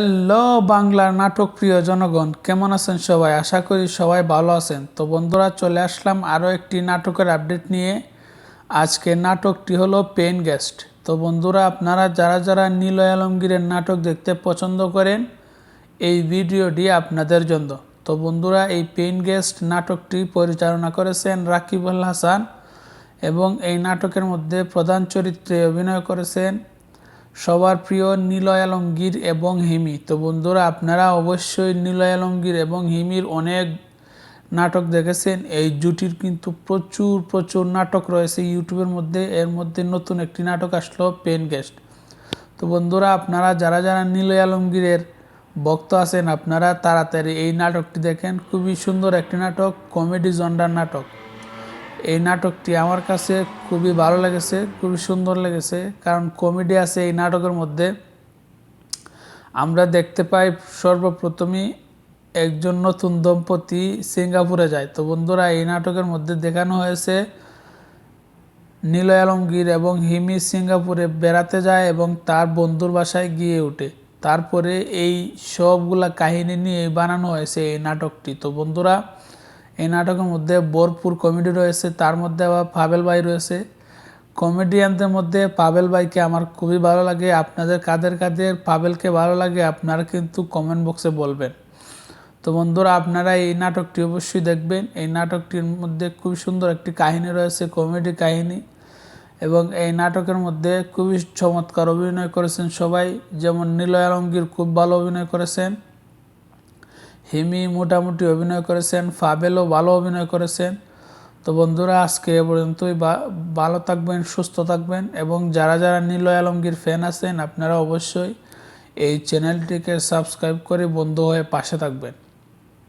Hello বাংলার নাটক প্রিয় জনগণ, কেমন আছেন সবাই? আশা করি সবাই ভালো আছেন। তো বন্ধুরা, চলে আসলাম আরও একটি নাটকের আপডেট নিয়ে। আজকে নাটকটি হলো পেন গেস্ট। তো বন্ধুরা, আপনারা যারা যারা নীলয় আলমগীরের নাটক দেখতে পছন্দ করেন, এই ভিডিওটি আপনাদের জন্য। তো বন্ধুরা, এই পেন গেস্ট নাটকটি পরিচালনা করেছেন রাকিব আল হাসান এবং এই নাটকের মধ্যে প্রধান চরিত্রে অভিনয় করেছেন সবার প্রিয় নিলয় আলমগীর এবং হিমি। তো বন্ধুরা, আপনারা অবশ্যই নিলয় আলমগীর এবং হিমির অনেক নাটক দেখেছেন। এই জুটির কিন্তু প্রচুর প্রচুর নাটক রয়েছে ইউটিউবের মধ্যে। এর মধ্যে নতুন একটি নাটক আসলো পেন গেস্ট। তো বন্ধুরা, আপনারা যারা যারা নিলয় আলমগীরের ভক্ত আছেন, আপনারা তাড়াতাড়ি এই নাটকটি দেখেন। খুবই সুন্দর একটি নাটক, কমেডি জন্ডার নাটক। এই নাটকটি আমার কাছে খুবই ভালো লেগেছে, খুবই সুন্দর লেগেছে, কারণ কমেডি আছে এই নাটকের মধ্যে। আমরা দেখতে পাই সর্বপ্রথমই একজন নতুন দম্পতি সিঙ্গাপুরে যায়। তো বন্ধুরা, এই নাটকের মধ্যে দেখানো হয়েছে নীলয় আলমগীর এবং হিমি সিঙ্গাপুরে বেড়াতে যায় এবং তার বন্ধুর বাসায় গিয়ে ওঠে তারপরে এই সবগুলা কাহিনী নিয়ে বানানো হয়েছে এই নাটকটি। তো বন্ধুরা এই নাটকের মধ্যে ভরপুর কমেডি রয়েছে, তার মধ্যে আবার পাবেল ভাই রয়েছে। কমেডিয়ানদের মধ্যে পাবেল ভাইকে আমার খুবই ভালো লাগে, আপনাদের কাদের কাদের পাবেলকে ভালো লাগে আপনারা কিন্তু কমেন্ট বক্সে বলবেন। তো বন্ধুরা, আপনারা এই নাটকটি অবশ্যই দেখবেন। এই নাটকটির মধ্যে খুব সুন্দর একটি কাহিনী রয়েছে কমেডি কাহিনী। এবং এই নাটকের মধ্যে খুবই চমৎকার অভিনয় করেছেন সবাই। যেমন নীলয় আলমগীর খুব ভালো অভিনয় করেছেন। হিমি মোটামুটি অভিনয় করেছেন, ফাবেলও ভালো অভিনয় করেছেন। তো বন্ধুরা, আজকে এ পর্যন্তই। ভালো থাকবেন, সুস্থ থাকবেন এবং যারা যারা নীলয় আলমগীর ফ্যান আছেন, আপনারা অবশ্যই এই চ্যানেলটিকে সাবস্ক্রাইব করে বন্ধু হয়ে পাশে থাকবেন।